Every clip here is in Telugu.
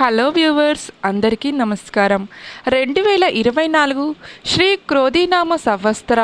హలో వ్యూవర్స్ అందరికీ నమస్కారం. రెండు వేల ఇరవై నాలుగు శ్రీ క్రోధీనామ సంవత్సర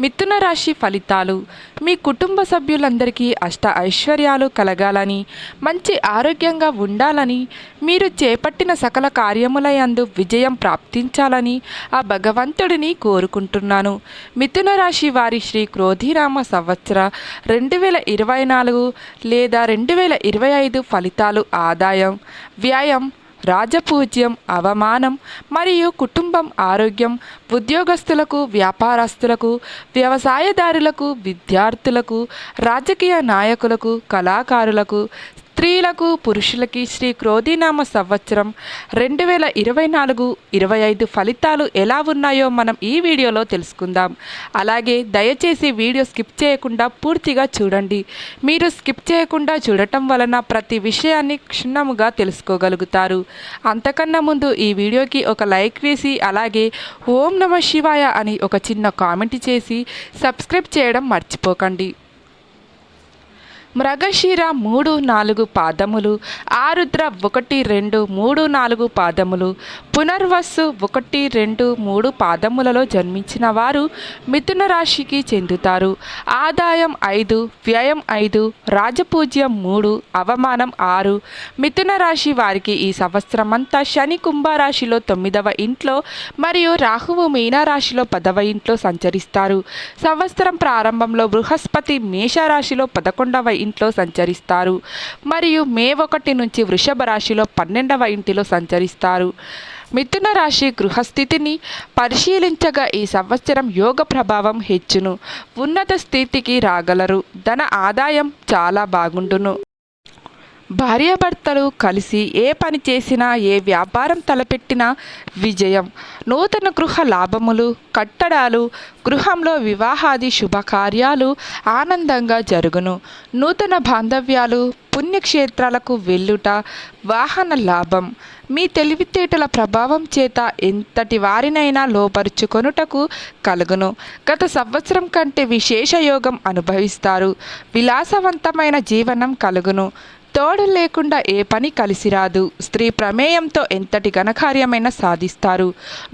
మిథున రాశి ఫలితాలు. మీ కుటుంబ సభ్యులందరికీ అష్ట ఐశ్వర్యాలు కలగాలని మంచి ఆరోగ్యంగా ఉండాలని మీరు చేపట్టిన సకల కార్యములయందు విజయం ప్రాప్తించాలని ఆ భగవంతుడిని కోరుకుంటున్నాను. మిథున రాశి వారి శ్రీ క్రోధీనామ సంవత్సర రెండు వేల ఇరవై నాలుగు లేదా రెండు వేల ఇరవై ఐదు ఫలితాలు ఆదాయం వ్యయం రాజపూజ్యం అవమానం మరియు కుటుంబం ఆరోగ్యం ఉద్యోగస్తులకు వ్యాపారస్తులకు వ్యవసాయదారులకు విద్యార్థులకు రాజకీయ నాయకులకు కళాకారులకు స్త్రీలకు పురుషులకి శ్రీ క్రోధీనామ సంవత్సరం రెండు వేల ఇరవై నాలుగు ఇరవై ఐదు ఫలితాలు ఎలా ఉన్నాయో మనం ఈ వీడియోలో తెలుసుకుందాం. అలాగే దయచేసి వీడియో స్కిప్ చేయకుండా పూర్తిగా చూడండి. మీరు స్కిప్ చేయకుండా చూడటం వలన ప్రతి విషయాన్ని క్షుణ్ణముగా తెలుసుకోగలుగుతారు. అంతకన్నా ముందు ఈ వీడియోకి ఒక లైక్ వేసి అలాగే ఓం నమ శివాయ అని ఒక చిన్న కామెంట్ చేసి సబ్స్క్రైబ్ చేయడం మర్చిపోకండి. మృగశిర మూడు నాలుగు పాదములు ఆరుద్ర ఒకటి రెండు మూడు నాలుగు పాదములు పునర్వస్సు ఒకటి రెండు మూడు పాదములలో జన్మించిన వారు మిథున రాశికి చెందుతారు. ఆదాయం ఐదు వ్యయం ఐదు రాజపూజ్యం మూడు అవమానం ఆరు. మిథున రాశి వారికి ఈ సంవత్సరం అంతా శని కుంభరాశిలో తొమ్మిదవ ఇంట్లో మరియు రాహువు మీనరాశిలో పదవ ఇంట్లో సంచరిస్తారు. సంవత్సరం ప్రారంభంలో బృహస్పతి మేషరాశిలో పదకొండవ ఇంట్లో సంచరిస్తారు. మరియు మే ఒకటి నుంచి వృషభ రాశిలో పన్నెండవ ఇంటిలో సంచరిస్తారు. మిథున రాశి గృహస్థితిని పరిశీలించగా ఈ సంవత్సరం యోగ ప్రభావం హెచ్చును. ఉన్నత స్థితికి రాగలరు. ధన ఆదాయం చాలా బాగుండును. భార్యాభర్తలు కలిసి ఏ పని చేసినా ఏ వ్యాపారం తలపెట్టినా విజయం. నూతన గృహ లాభములు కట్టడాలు గృహంలో వివాహాది శుభకార్యాలు ఆనందంగా జరుగును. నూతన బాంధవ్యాలు పుణ్యక్షేత్రాలకు వెళ్ళుట వాహన లాభం. మీ తెలివితేటల ప్రభావం చేత ఎంతటి వారినైనా లోపరుచుకొనుటకు కలుగును. గత సంవత్సరం కంటే విశేష యోగం అనుభవిస్తారు. విలాసవంతమైన జీవనం కలుగును. తోడు లేకుండా ఏ పని కలిసిరాదు. స్త్రీ ప్రమేయంతో ఎంతటి ఘనకార్యమైనా సాధిస్తారు.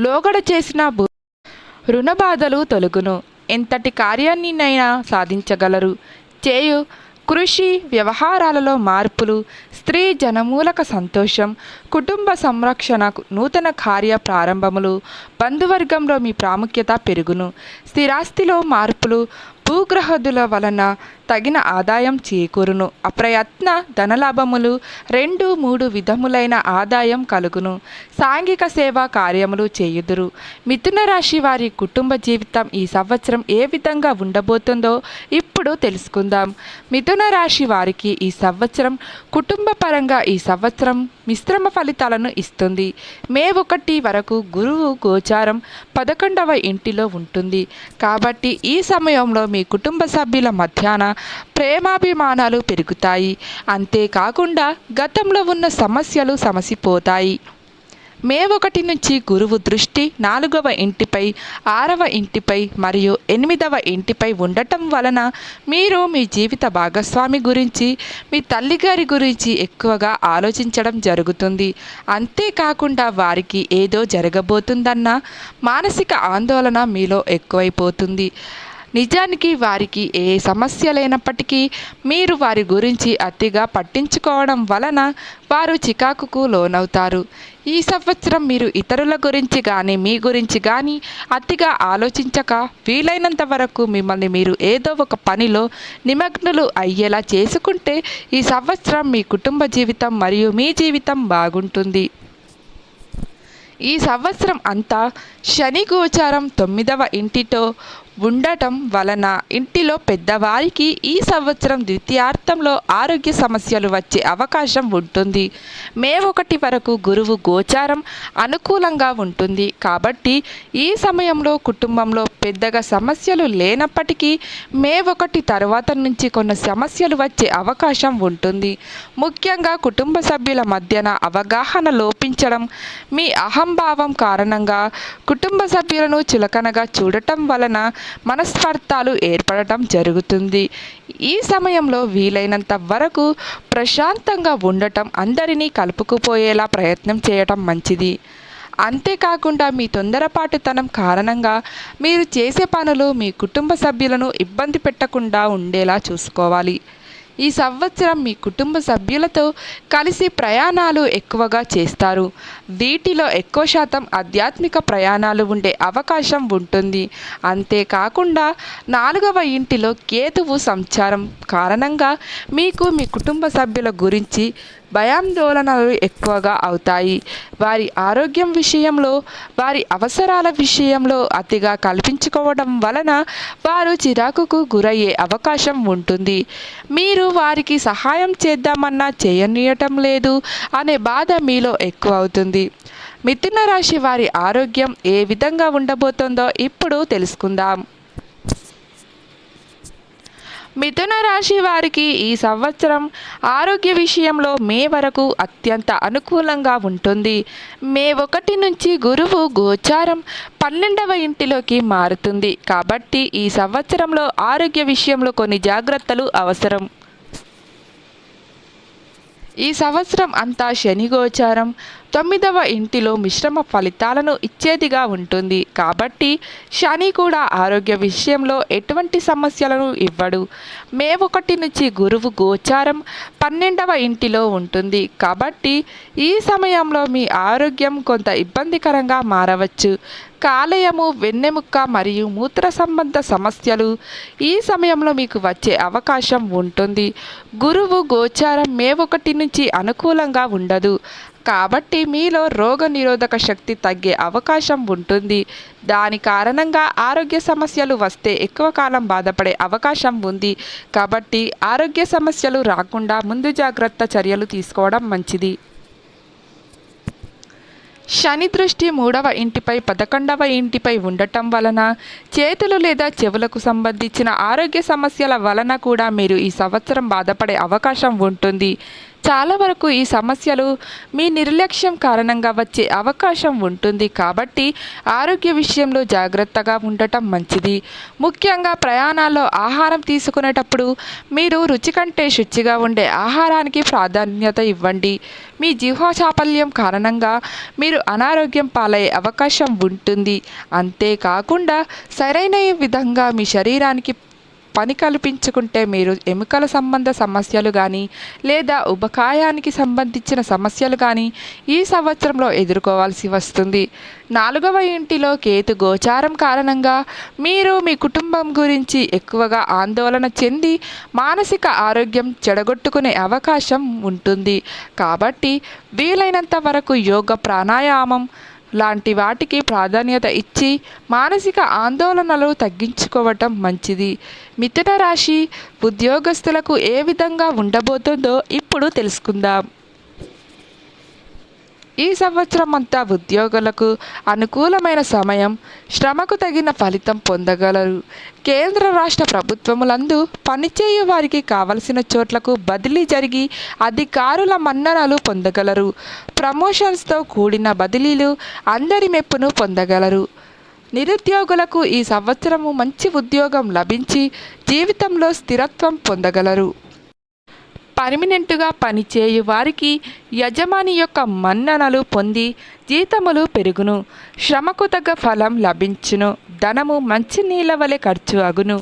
లోగడ చేసిన భూ రుణబాధలు తొలగును. ఎంతటి కార్యాన్నినైనా సాధించగలరు. చేయు కృషి వ్యవహారాలలో మార్పులు స్త్రీ జనమూలక సంతోషం కుటుంబ సంరక్షణ నూతన కార్య ప్రారంభములు బంధువర్గంలో మీ ప్రాముఖ్యత పెరుగును. స్థిరాస్తిలో మార్పులు భూగ్రహదుల వలన తగిన ఆదాయం చేకూరును. అప్రయత్న ధనలాభములు రెండు మూడు విధములైన ఆదాయం కలుగును. సాంఘిక సేవా కార్యములు చేయుదురు. మిథున రాశి వారి కుటుంబ జీవితం ఈ సంవత్సరం ఏ విధంగా ఉండబోతుందో ఇప్పుడు తెలుసుకుందాం. మిథున రాశి వారికి ఈ సంవత్సరం కుటుంబ పరంగా ఈ సంవత్సరం మిశ్రమ ఫలితాలను ఇస్తుంది. మే ఒకటి వరకు గురువు గోచారం పదకొండవ ఇంటిలో ఉంటుంది. కాబట్టి ఈ సమయంలో మీ కుటుంబ సభ్యుల మధ్యాహ్న ప్రేమాభిమానాలు పెరుగుతాయి. అంతేకాకుండా గతంలో ఉన్న సమస్యలు సమసిపోతాయి. మే ఒకటి నుంచి గురువు దృష్టి నాలుగవ ఇంటిపై ఆరవ ఇంటిపై మరియు ఎనిమిదవ ఇంటిపై ఉండటం వలన మీరు మీ జీవిత భాగస్వామి గురించి మీ తల్లిగారి గురించి ఎక్కువగా ఆలోచించడం జరుగుతుంది. అంతేకాకుండా వారికి ఏదో జరగబోతుందన్న మానసిక ఆందోళన మీలో ఎక్కువైపోతుంది. నిజానికి వారికి ఏ సమస్య లేనప్పటికీ మీరు వారి గురించి అతిగా పట్టించుకోవడం వలన వారు చికాకుకు లోనవుతారు. ఈ సంవత్సరం మీరు ఇతరుల గురించి కానీ మీ గురించి కానీ అతిగా ఆలోచించక వీలైనంత వరకు మిమ్మల్ని మీరు ఏదో ఒక పనిలో నిమగ్నులు అయ్యేలా చేసుకుంటే ఈ సంవత్సరం మీ కుటుంబ జీవితం మరియు మీ జీవితం బాగుంటుంది. ఈ సంవత్సరం అంతా శని గోచారం తొమ్మిదవ ఇంటితో ఉండటం వలన ఇంటిలో పెద్దవారికి ఈ సంవత్సరం ద్వితీయార్థంలో ఆరోగ్య సమస్యలు వచ్చే అవకాశం ఉంటుంది. మే ఒకటి వరకు గురువు గోచారం అనుకూలంగా ఉంటుంది. కాబట్టి ఈ సమయంలో కుటుంబంలో పెద్దగా సమస్యలు లేనప్పటికీ మే ఒకటి తర్వాత నుంచి కొన్ని సమస్యలు వచ్చే అవకాశం ఉంటుంది. ముఖ్యంగా కుటుంబ సభ్యుల మధ్యన అవగాహన లోపించడం మీ అహంభావం కారణంగా కుటుంబ సభ్యులను చులకనగా చూడటం వలన మనస్పర్ధాలు ఏర్పడటం జరుగుతుంది. ఈ సమయంలో వీలైనంత వరకు ప్రశాంతంగా ఉండటం అందరినీ కలుపుకుపోయేలా ప్రయత్నం చేయటం మంచిది. అంతేకాకుండా మీ తొందరపాటుతనం కారణంగా మీరు చేసే పనులు మీ కుటుంబ సభ్యులను ఇబ్బంది పెట్టకుండా ఉండేలా చూసుకోవాలి. ఈ సంవత్సరం మీ కుటుంబ సభ్యులతో కలిసి ప్రయాణాలు ఎక్కువగా చేస్తారు. వీటిలో ఎక్కువ శాతం ఆధ్యాత్మిక ప్రయాణాలు ఉండే అవకాశం ఉంటుంది. అంతేకాకుండా నాలుగవ ఇంటిలో కేతువు సంచారం కారణంగా మీకు మీ కుటుంబ సభ్యుల గురించి భయాందోళనలు ఎక్కువగా అవుతాయి. వారి ఆరోగ్యం విషయంలో వారి అవసరాల విషయంలో అతిగా కల్పించుకోవడం వలన వారు చిరాకుకు గురయ్యే అవకాశం ఉంటుంది. మీరు వారికి సహాయం చేద్దామన్నా చేయనీయటం లేదు అనే బాధ మీలో ఎక్కువ అవుతుంది. మిథున రాశి వారి ఆరోగ్యం ఏ విధంగా ఉండబోతుందో ఇప్పుడు తెలుసుకుందాం. మిథున రాశి వారికి ఈ సంవత్సరం ఆరోగ్య విషయంలో మే వరకు అత్యంత అనుకూలంగా ఉంటుంది. మే ఒకటి నుంచి గురువు గోచారం పన్నెండవ ఇంటిలోకి మారుతుంది. కాబట్టి ఈ సంవత్సరంలో ఆరోగ్య విషయంలో కొన్ని జాగ్రత్తలు అవసరం. ఈ సంవత్సరం అంతా శని గోచారం తొమ్మిదవ ఇంటిలో మిశ్రమ ఫలితాలను ఇచ్చేదిగా ఉంటుంది. కాబట్టి శని కూడా ఆరోగ్య విషయంలో ఎటువంటి సమస్యలను ఇవ్వడు. మే ఒకటి నుంచి గురువు గోచారం పన్నెండవ ఇంటిలో ఉంటుంది. కాబట్టి ఈ సమయంలో మీ ఆరోగ్యం కొంత ఇబ్బందికరంగా మారవచ్చు. కాలేయము వెన్నెముక్క మరియు మూత్ర సంబంధ సమస్యలు ఈ సమయంలో మీకు వచ్చే అవకాశం ఉంటుంది. గురువు గోచారం మే ఒకటి నుంచి అనుకూలంగా ఉండదు. కాబట్టి మీలో రోగ నిరోధక శక్తి తగ్గే అవకాశం ఉంటుంది. దాని కారణంగా ఆరోగ్య సమస్యలు వస్తే ఎక్కువ కాలం బాధపడే అవకాశం ఉంది. కాబట్టి ఆరోగ్య సమస్యలు రాకుండా ముందు జాగ్రత్త చర్యలు తీసుకోవడం మంచిది. శని దృష్టి మూడవ ఇంటిపై పదకొండవ ఇంటిపై ఉండటం వలన చేతులు లేదా చెవులకు సంబంధించిన ఆరోగ్య సమస్యల వలన కూడా మీరు ఈ సంవత్సరం బాధపడే అవకాశం ఉంటుంది. చాలా వరకు ఈ సమస్యలు మీ నిర్లక్ష్యం కారణంగా వచ్చే అవకాశం ఉంటుంది కాబట్టి ఆరోగ్య విషయంలో జాగ్రత్తగా ఉండటం మంచిది. ముఖ్యంగా ప్రయాణాల్లో ఆహారం తీసుకునేటప్పుడు మీరు రుచి కంటే శుచిగా ఉండే ఆహారానికి ప్రాధాన్యత ఇవ్వండి. మీ జిహ్వ కారణంగా మీరు అనారోగ్యం పాలయ్యే అవకాశం ఉంటుంది. అంతేకాకుండా సరైన విధంగా మీ శరీరానికి పని కల్పించుకుంటే మీరు ఎముకల సంబంధ సమస్యలు కానీ లేదా ఉపకాయానికి సంబంధించిన సమస్యలు కానీ ఈ సంవత్సరంలో ఎదుర్కోవాల్సి వస్తుంది. నాలుగవ ఇంటిలో కేతు గోచారం కారణంగా మీరు మీ కుటుంబం గురించి ఎక్కువగా ఆందోళన చెంది మానసిక ఆరోగ్యం చెడగొట్టుకునే అవకాశం ఉంటుంది. కాబట్టి వీలైనంత వరకు యోగ ప్రాణాయామం లాంటి వాటికి ప్రాధాన్యత ఇచ్చి మానసిక ఆందోళనలు తగ్గించుకోవటం మంచిది. మిథున రాశి ఉద్యోగస్తులకు ఏ విధంగా ఉండబోతుందో ఇప్పుడు తెలుసుకుందాం. ఈ సంవత్సరం అంతా ఉద్యోగులకు అనుకూలమైన సమయం శ్రమకు తగిన ఫలితం పొందగలరు. కేంద్ర రాష్ట్ర ప్రభుత్వములందు పనిచేయు వారికి కావలసిన చోట్లకు బదిలీ జరిగి అధికారుల మన్ననలు పొందగలరు. ప్రమోషన్స్తో కూడిన బదిలీలు అందరి మెప్పును పొందగలరు. నిరుద్యోగులకు ఈ సంవత్సరము మంచి ఉద్యోగం లభించి జీవితంలో స్థిరత్వం పొందగలరు. పర్మినెంటుగా పనిచేయు వారికి యజమాని యొక్క మన్ననలు పొంది జీతములు పెరుగును. శ్రమకు తగ్గ ఫలం లభించును. ధనము మంచి నీళ్ళ వలె ఖర్చు అగును.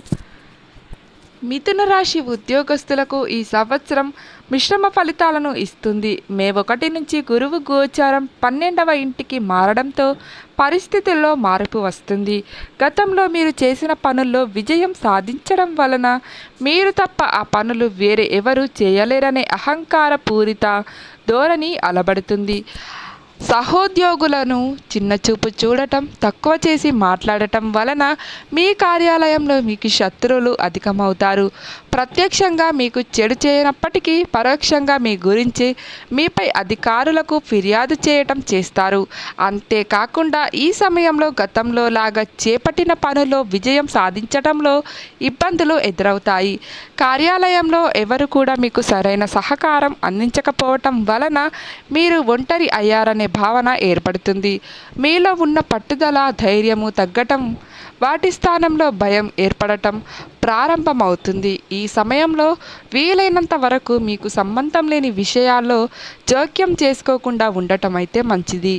మిథున రాశి ఉద్యోగస్తులకు ఈ సంవత్సరం మిశ్రమ ఫలితాలను ఇస్తుంది. మే ఒకటి నుంచి గురువు గోచారం పన్నెండవ ఇంటికి మారడంతో పరిస్థితుల్లో మార్పు వస్తుంది. గతంలో మీరు చేసిన పనుల్లో విజయం సాధించడం వలన మీరు తప్ప ఆ పనులు వేరే ఎవరు చేయలేరనే అహంకార పూరిత ధోరణి అలబడుతుంది. సహోద్యోగులను చిన్నచూపు చూడటం తక్కువ చేసి మాట్లాడటం వలన మీ కార్యాలయంలో మీకు శత్రువులు అధికమవుతారు. ప్రత్యక్షంగా మీకు చెడు చేయనప్పటికీ పరోక్షంగా మీ గురించి మీపై అధికారులకు ఫిర్యాదు చేయటం చేస్తారు. అంతేకాకుండా ఈ సమయంలో గతంలో లాగా చేపట్టిన పనుల్లో విజయం సాధించటంలో ఇబ్బందులు ఎదురవుతాయి. కార్యాలయంలో ఎవరు కూడా మీకు సరైన సహకారం అందించకపోవటం వలన మీరు ఒంటరి అయ్యారనే భావన ఏర్పడుతుంది. మీలో ఉన్న పట్టుదల ధైర్యము తగ్గటం వాటి స్థానంలో భయం ఏర్పడటం ప్రారంభమవుతుంది. ఈ సమయంలో వీలైనంత వరకు మీకు సంబంధం లేని విషయాల్లో జోక్యం చేసుకోకుండా ఉండటం అయితే మంచిది.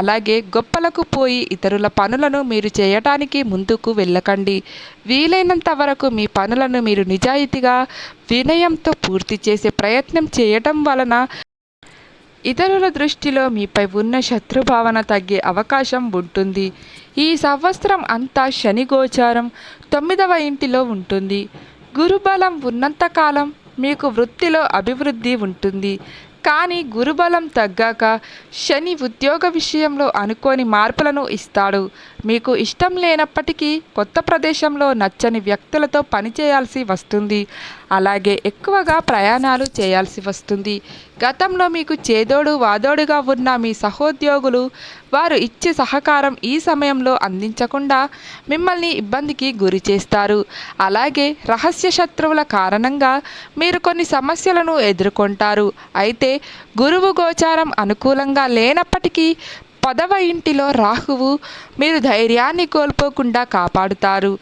అలాగే గొప్పలకు పోయి ఇతరుల పనులను మీరు చేయటానికి ముందుకు వెళ్ళకండి. వీలైనంత వరకు మీ పనులను మీరు నిజాయితీగా వినయంతో పూర్తి చేసే ప్రయత్నం చేయటం వలన ఇతరుల దృష్టిలో మీపై ఉన్న శత్రుభావన తగ్గే అవకాశం ఉంటుంది. ఈ సంవత్సరం అంతా శని గోచారం తొమ్మిదవ ఇంటిలో ఉంటుంది. గురుబలం ఉన్నంతకాలం మీకు వృత్తిలో అభివృద్ధి ఉంటుంది. కానీ గురుబలం తగ్గాక శని ఉద్యోగ విషయంలో అనుకోని మార్పులను ఇస్తాడు. మీకు ఇష్టం లేనప్పటికీ కొత్త ప్రదేశంలో నచ్చని వ్యక్తులతో పనిచేయాల్సి వస్తుంది. అలాగే ఎక్కువగా ప్రయాణాలు చేయాల్సి వస్తుంది. గతంలో మీకు చేదోడు వాదోడుగా ఉన్న మీ సహోద్యోగులు వారు ఇచ్చే సహకారం ఈ సమయంలో అందించకుండా మిమ్మల్ని ఇబ్బందికి గురి చేస్తారు. అలాగే రహస్య శత్రువుల కారణంగా మీరు కొన్ని సమస్యలను ఎదుర్కొంటారు. అయితే గురువు గోచారం అనుకూలంగా లేనప్పటికీ పదవ ఇంటిలో రాహువు మీరు ధైర్యాన్ని కోల్పోకుండా కాపాడుతారు.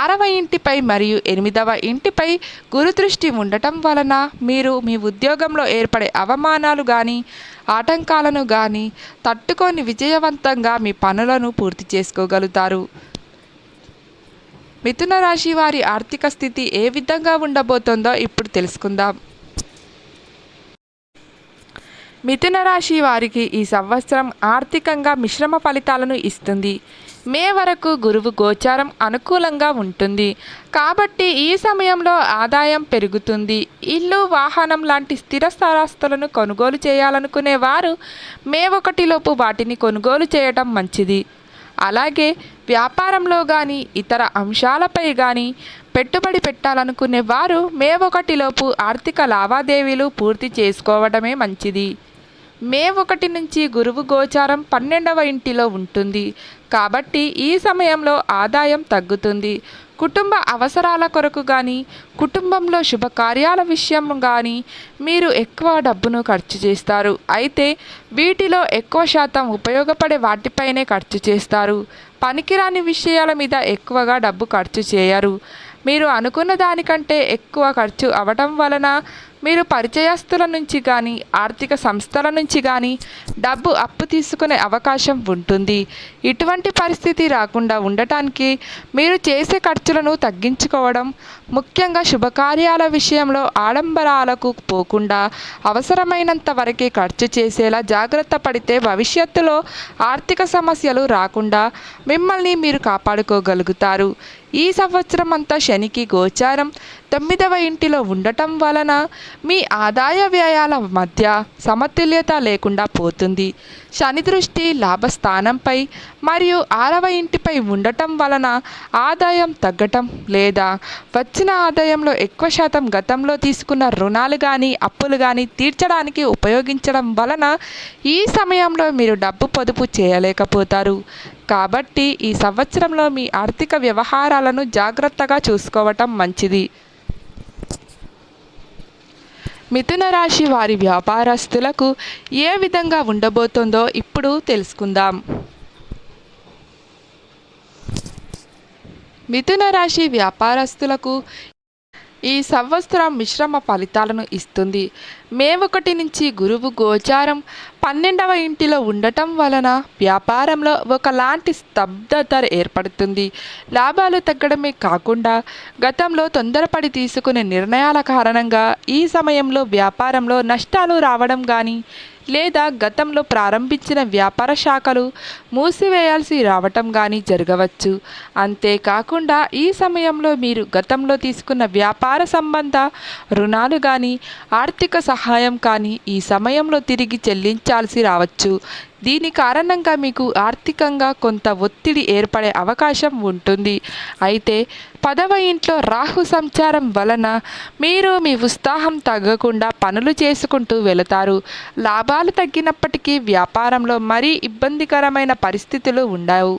ఆరవ ఇంటిపై మరియు ఎనిమిదవ ఇంటిపై గురుదృష్టి ఉండటం వలన మీరు మీ ఉద్యోగంలో ఏర్పడే అవమానాలు కానీ ఆటంకాలను కానీ తట్టుకొని విజయవంతంగా మీ పనులను పూర్తి చేసుకోగలుగుతారు. మిథున రాశి వారి ఆర్థిక స్థితి ఏ విధంగా ఉండబోతోందో ఇప్పుడు తెలుసుకుందాం. మిథున రాశి వారికి ఈ సంవత్సరం ఆర్థికంగా మిశ్రమ ఫలితాలను ఇస్తుంది. మే వరకు గురువు గోచారం అనుకూలంగా ఉంటుంది. కాబట్టి ఈ సమయంలో ఆదాయం పెరుగుతుంది. ఇల్లు వాహనం లాంటి స్థిర స్థిరాస్తులను కొనుగోలు చేయాలనుకునే వారు మే ఒకటిలోపు వాటిని కొనుగోలు చేయటం మంచిది. అలాగే వ్యాపారంలో కానీ ఇతర అంశాలపై కానీ పెట్టుబడి పెట్టాలనుకునే వారు మే ఒకటిలోపు ఆర్థిక లావాదేవీలు పూర్తి చేసుకోవడమే మంచిది. మే ఒకటి నుంచి గురువు గోచారం పన్నెండవ ఇంటిలో ఉంటుంది. కాబట్టి ఈ సమయంలో ఆదాయం తగ్గుతుంది. కుటుంబ అవసరాల కొరకు కానీ కుటుంబంలో శుభకార్యాల విషయం కానీ మీరు ఎక్కువ డబ్బును ఖర్చు చేస్తారు. అయితే వీటిలో ఎక్కువ శాతం ఉపయోగపడే వాటిపైనే ఖర్చు చేస్తారు. పనికిరాని విషయాల మీద ఎక్కువగా డబ్బు ఖర్చు చేయరు. మీరు అనుకున్న దానికంటే ఎక్కువ ఖర్చు అవటం వలన మీరు పరిచయస్తుల నుంచి కానీ ఆర్థిక సంస్థల నుంచి కానీ డబ్బు అప్పు తీసుకునే అవకాశం ఉంటుంది. ఇటువంటి పరిస్థితి రాకుండా ఉండటానికి మీరు చేసే ఖర్చులను తగ్గించుకోవడం ముఖ్యంగా శుభకార్యాల విషయంలో ఆడంబరాలకు పోకుండా అవసరమైనంత వరకే ఖర్చు చేసేలా జాగ్రత్త పడితే భవిష్యత్తులో ఆర్థిక సమస్యలు రాకుండా మిమ్మల్ని మీరు కాపాడుకోగలుగుతారు. ఈ సంవత్సరం అంతా శనికి గోచారం. తొమ్మిదవ ఇంటిలో ఉండటం వలన మీ ఆదాయ వ్యయాల మధ్య సమతుల్యత లేకుండా పోతుంది. శని దృష్టి లాభస్థానంపై మరియు ఆరవ ఇంటిపై ఉండటం వలన ఆదాయం తగ్గటం లేదా వచ్చిన ఆదాయంలో ఎక్కువ శాతం గతంలో తీసుకున్న రుణాలు కానీ అప్పులు కానీ తీర్చడానికి ఉపయోగించడం వలన ఈ సమయంలో మీరు డబ్బు పొదుపు చేయలేకపోతారు. కాబట్టి ఈ సంవత్సరంలో మీ ఆర్థిక వ్యవహారాలను జాగ్రత్తగా చూసుకోవటం మంచిది. మిథున రాశి వారి వ్యాపారస్తులకు ఏ విధంగా ఉండబోతుందో ఇప్పుడు తెలుసుకుందాం. మిథున రాశి వ్యాపారస్తులకు ఈ సంవత్సరం మిశ్రమ ఫలితాలను ఇస్తుంది. మే ఒకటి నుంచి గురువు గోచారం పన్నెండవ ఇంటిలో ఉండటం వలన వ్యాపారంలో ఒకలాంటి స్తబ్దత ఏర్పడుతుంది. లాభాలు తగ్గడమే కాకుండా గతంలో తొందరపడి తీసుకునే నిర్ణయాల కారణంగా ఈ సమయంలో వ్యాపారంలో నష్టాలు రావడం కానీ లేదా గతంలో ప్రారంభించిన వ్యాపార శాఖలు మూసివేయాల్సి రావటం కానీ జరగవచ్చు. అంతేకాకుండా ఈ సమయంలో మీరు గతంలో తీసుకున్న వ్యాపార సంబంధ రుణాలు కానీ ఆర్థిక సహాయం కానీ ఈ సమయంలో తిరిగి చెల్లించాల్సి రావచ్చు. దీని కారణంగా మీకు ఆర్థికంగా కొంత ఒత్తిడి ఏర్పడే అవకాశం ఉంటుంది. అయితే పదవ ఇంట్లో రాహు సంచారం వలన మీరు మీ ఉత్సాహం తగ్గకుండా పనులు చేసుకుంటూ వెళతారు. లాభాలు తగ్గినప్పటికీ వ్యాపారంలో మరీ ఇబ్బందికరమైన పరిస్థితులు ఉండవు.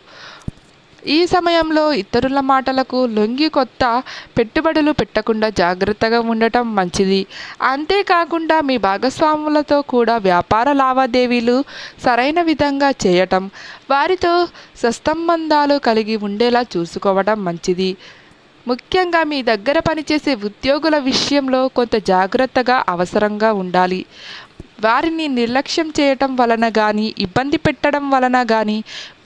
ఈ సమయంలో ఇతరుల మాటలకు లొంగి కొత్త పెట్టుబడులు పెట్టకుండా జాగ్రత్తగా ఉండటం మంచిది. అంతేకాకుండా మీ భాగస్వాములతో కూడా వ్యాపార లావాదేవీలు సరైన విధంగా చేయటం వారితో సస్తంబంధాలు కలిగి ఉండేలా చూసుకోవడం మంచిది. ముఖ్యంగా మీ దగ్గర పనిచేసే ఉద్యోగుల విషయంలో కొంత జాగ్రత్తగా అవసరంగా ఉండాలి. వారిని నిర్లక్ష్యం చేయటం వలన కానీ ఇబ్బంది పెట్టడం వలన కానీ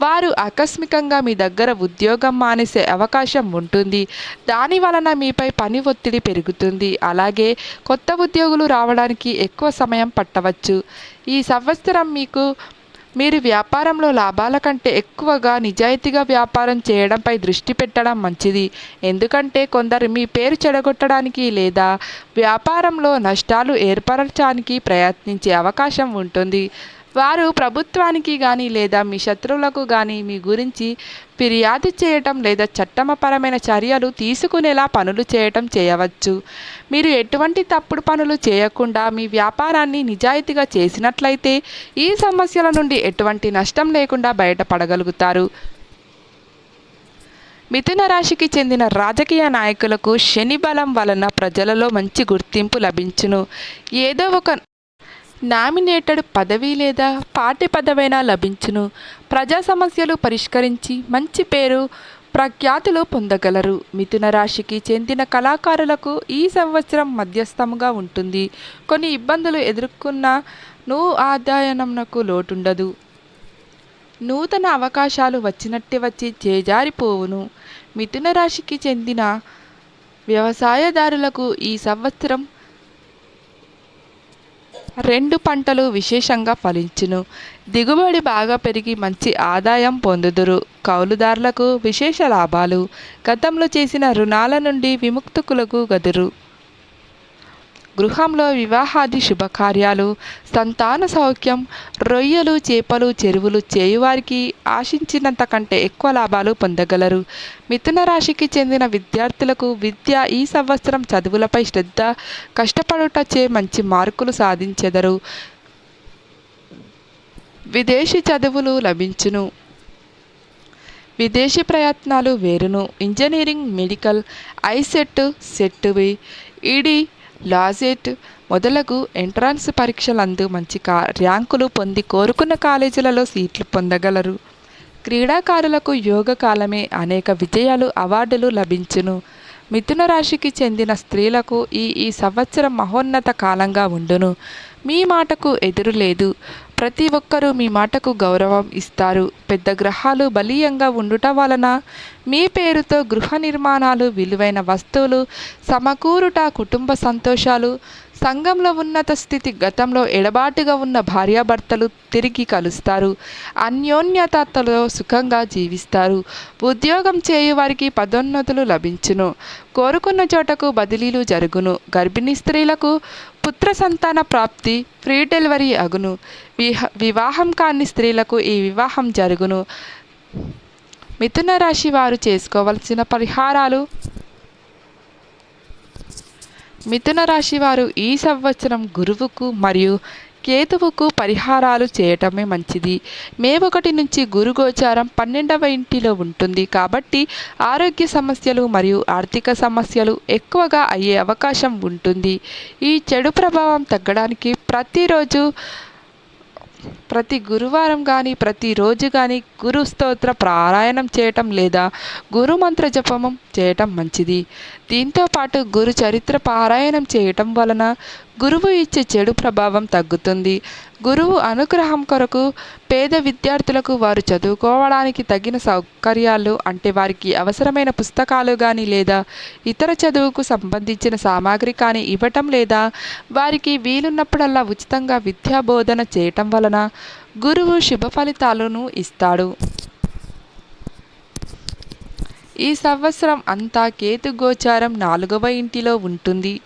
వారు ఆకస్మికంగా మీ దగ్గర ఉద్యోగం మానేసే అవకాశం ఉంటుంది. దాని వలన మీపై పని ఒత్తిడి పెరుగుతుంది. అలాగే కొత్త ఉద్యోగులు రావడానికి ఎక్కువ సమయం పట్టవచ్చు. ఈ సంవత్సరం మీకు మీరు వ్యాపారంలో లాభాల కంటే ఎక్కువగా నిజాయితీగా వ్యాపారం చేయడంపై దృష్టి పెట్టడం మంచిది. ఎందుకంటే కొందరు మీ పేరు చెడగొట్టడానికి లేదా వ్యాపారంలో నష్టాలు ఏర్పరచడానికి ప్రయత్నించే అవకాశం ఉంటుంది. వారు ప్రభుత్వానికి కానీ లేదా మీ శత్రువులకు కానీ మీ గురించి ఫిర్యాదు చేయటం లేదా చట్టమపరమైన చర్యలు తీసుకునేలా పనులు చేయటం చేయవచ్చు. మీరు ఎటువంటి తప్పుడు పనులు చేయకుండా మీ వ్యాపారాన్ని నిజాయితీగా చేసినట్లయితే ఈ సమస్యల నుండి ఎటువంటి నష్టం లేకుండా బయటపడగలుగుతారు. మిథున రాశికి చెందిన రాజకీయ నాయకులకు శని బలం వలన ప్రజలలో మంచి గుర్తింపు లభించును. ఏదో ఒక నామినేటెడ్ పదవి లేదా పార్టీ పదవైనా లభించును. ప్రజా సమస్యలు పరిష్కరించి మంచి పేరు ప్రఖ్యాతులు పొందగలరు. మిథున రాశికి చెందిన కళాకారులకు ఈ సంవత్సరం మధ్యస్థముగా ఉంటుంది. కొన్ని ఇబ్బందులు ఎదుర్కొన్న నువ్వు ఆదాయనంకు లోటుండదు. నూతన అవకాశాలు వచ్చినట్టే వచ్చి చేజారిపోవును. మిథున రాశికి చెందిన వ్యవసాయదారులకు ఈ సంవత్సరం రెండు పంటలు విశేషంగా ఫలించును. దిగుబడి బాగా పెరిగి మంచి ఆదాయం పొందుదురు. కౌలుదారులకు విశేష లాభాలు. గతంలో చేసిన రుణాల నుండి విముక్తుకులకు గదురు. గృహంలో వివాహాది శుభకార్యాలు సంతాన సౌఖ్యం రొయ్యలు చేపలు చెరువులు చేయువారికి ఆశించినంత కంటే ఎక్కువ లాభాలు పొందగలరు. మిథున రాశికి చెందిన విద్యార్థులకు విద్య ఈ సంవత్సరం చదువులపై శ్రద్ధ కష్టపడుటచే మంచి మార్కులు సాధించెదరు. విదేశీ చదువులు లభించును. విదేశీ ప్రయత్నాలు వేరును. ఇంజనీరింగ్ మెడికల్ ఐసెట్ సెట్వి ఈడీ లాజెట్ మొదలగు ఎంట్రన్స్ పరీక్షలందు మంచి కా ర్యాంకులు పొంది కోరుకున్న కాలేజీలలో సీట్లు పొందగలరు. క్రీడాకారులకు యోగ కాలమే అనేక విజయాలు అవార్డులు లభించును. మిథున రాశికి చెందిన స్త్రీలకు ఈ ఈ సంవత్సరం మహోన్నత కాలంగా ఉండును. మీ మాటకు ఎదురు లేదు. ప్రతి ఒక్కరూ మీ మాటకు గౌరవం ఇస్తారు. పెద్ద గ్రహాలు బలీయంగా ఉండుట వలన మీ పేరుతో గృహ నిర్మాణాలు విలువైన వస్తువులు సమకూరుట కుటుంబ సంతోషాలు సంఘంలో ఉన్నత స్థితి గతంలో ఎడబాటుగా ఉన్న భార్యాభర్తలు తిరిగి కలుస్తారు. అన్యోన్యతతో సుఖంగా జీవిస్తారు. ఉద్యోగం చేయు వారికి పదోన్నతులు లభించును. కోరుకున్న చోటకు బదిలీలు జరుగును. గర్భిణీ స్త్రీలకు పుత్ర సంతాన ప్రాప్తి ఫ్రీ డెలివరీ అగును. విహ వివాహం కాని స్త్రీలకు ఈ వివాహం జరుగును. మిథున రాశి వారు చేసుకోవలసిన పరిహారాలు? మిథున రాశి వారు ఈ సంవత్సరం గురువుకు మరియు కేతువుకు పరిహారాలు చేయటమే మంచిది. మే ఒకటి నుంచి గురు గోచారం పన్నెండవ ఇంటిలో ఉంటుంది. కాబట్టి ఆరోగ్య సమస్యలు మరియు ఆర్థిక సమస్యలు ఎక్కువగా అయ్యే అవకాశం ఉంటుంది. ఈ చెడు ప్రభావం తగ్గడానికి ప్రతిరోజు ప్రతి గురువారం కానీ ప్రతిరోజు కానీ గురు స్తోత్ర పారాయణం చేయటం లేదా గురు మంత్ర జపమం చేయటం మంచిది. దీంతో పాటు గురు చరిత్ర పారాయణం చేయటం వలన గురువు ఇచ్చే చెడు ప్రభావం తగ్గుతుంది. గురువు అనుగ్రహం కొరకు పేద విద్యార్థులకు వారు చదువుకోవడానికి తగిన సౌకర్యాలు అంటే వారికి అవసరమైన పుస్తకాలు కానీ లేదా ఇతర చదువుకు సంబంధించిన సామాగ్రి కానీ ఇవ్వటం లేదా వారికి వీలున్నప్పుడల్లా ఉచితంగా విద్యా బోధన చేయటం వలన గురువు శుభ ఫలితాలను ఇస్తాడు. ఈ సంవత్సరం అంతా కేతు గోచారం నాలుగవ ఇంటిలో ఉంటుంది.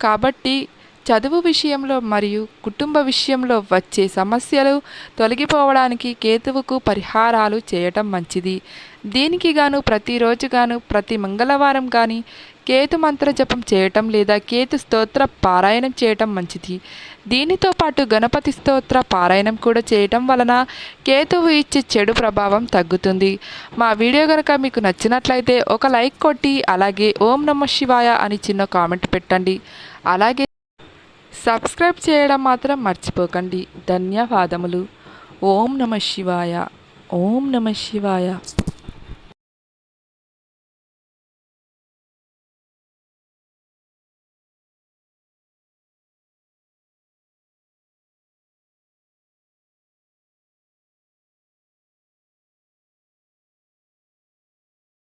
కాబట్టి చదువు విషయంలో మరియు కుటుంబ విషయంలో వచ్చే సమస్యలు తొలగిపోవడానికి కేతువుకు పరిహారాలు చేయటం మంచిది. దీనికి గాను ప్రతిరోజు గాను ప్రతి మంగళవారం కానీ కేతు మంత్ర జపం చేయటం లేదా కేతు స్తోత్ర పారాయణం చేయటం మంచిది. దీనితో పాటు గణపతి స్తోత్ర పారాయణం కూడా చేయటం వలన కేతువు ఇచ్చే చెడు ప్రభావం తగ్గుతుంది. మా వీడియో కనుక మీకు నచ్చినట్లయితే ఒక లైక్ కొట్టి అలాగే ఓం నమ శివాయ అని చిన్న కామెంట్ పెట్టండి. అలాగే సబ్స్క్రైబ్ చేయడం మాత్రం మర్చిపోకండి. ధన్యవాదములు. ఓం నమ శివాయ. ఓం నమ శివాయ.